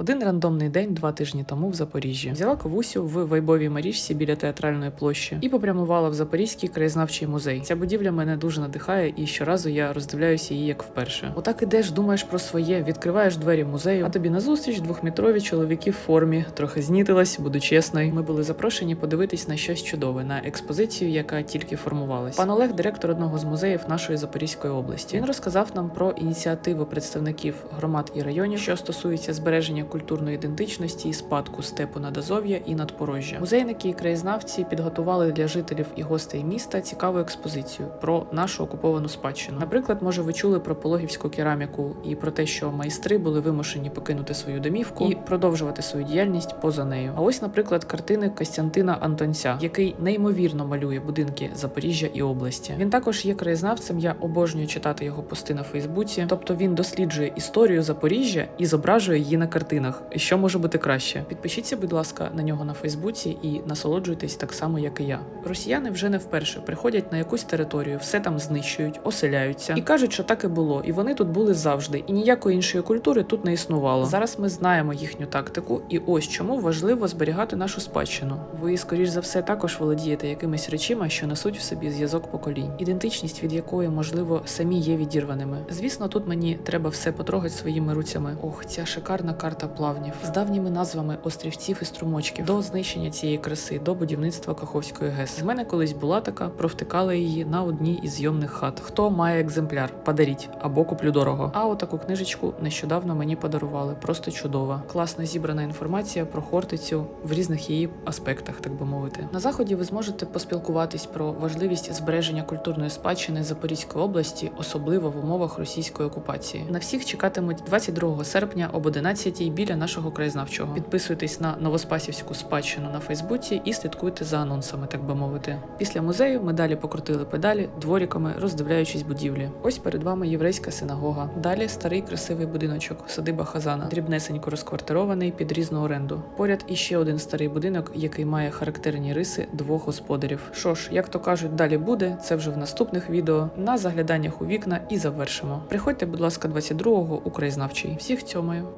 Один рандомний день два тижні тому в Запоріжжі взяла ковусю в вайбовій маріжці біля театральної площі і попрямувала в Запорізький краєзнавчий музей. Ця будівля мене дуже надихає, і щоразу я роздивляюся її як вперше. Отак ідеш, думаєш про своє, відкриваєш двері музею, а тобі назустріч двохметрові чоловіки в формі, трохи знітилась, буду чесною. Ми були запрошені подивитись на щось чудове, на експозицію, яка тільки формувалась. Пан Олег, директор одного з музеїв нашої Запорізької області. Він розказав нам про ініціативу представників громад і районів, що стосуються збереження культурної ідентичності і спадку степу надазов'я і надпорожжя. Музейники і краєзнавці підготували для жителів і гостей міста цікаву експозицію про нашу окуповану спадщину. Наприклад, може, ви чули про пологівську кераміку і про те, що майстри були вимушені покинути свою домівку і продовжувати свою діяльність поза нею. А ось, наприклад, картини Костянтина Антонця, який неймовірно малює будинки Запоріжжя і області. Він також є краєзнавцем. Я обожнюю читати його пости на Фейсбуці. Тобто він досліджує історію Запоріжжя і зображує її на картинах. Що може бути краще? Підпишіться, будь ласка, на нього на Фейсбуці і насолоджуйтесь так само, як і я. Росіяни вже не вперше приходять на якусь територію, все там знищують, оселяються і кажуть, що так і було, і вони тут були завжди, і ніякої іншої культури тут не існувало. Зараз ми знаємо їхню тактику, і ось чому важливо зберігати нашу спадщину. Ви, скоріш за все, також володієте якимись речима, що несуть в собі зв'язок поколінь, ідентичність від якої, можливо, самі є відірваними. Звісно, тут мені треба все потрогати своїми руцями. Ох, ця шикарна карта плавнів з давніми назвами острівців і струмочків до знищення цієї краси, до будівництва Каховської ГЕС. В мене колись була така, провтикала її на одній із зйомних хат. Хто має екземпляр? Подаріть або куплю дорого. А отаку книжечку нещодавно мені подарували. Просто чудова. Класно зібрана інформація про Хортицю в різних її аспектах, так би мовити. На заході ви зможете поспілкуватись про важливість збереження культурної спадщини Запорізької області, особливо в умовах російської окупації. На всіх чекатимуть 22 серпня об 11 біля нашого краєзнавчого. Підписуйтесь на новоспасівську спадщину на Фейсбуці і слідкуйте за анонсами, так би мовити. Після музею ми далі покрутили педалі дворіками, роздивляючись будівлі. Ось перед вами єврейська синагога. Далі старий красивий будиночок, садиба Хазана, дрібнесенько розквартирований під різну оренду. Поряд іще один старий будинок, який має характерні риси двох господарів. Що ж, як то кажуть, далі буде. Це вже в наступних відео на загляданнях у вікна і завершимо. Приходьте, будь ласка, 22-го у краєзнавчий. Всіх цьомаю.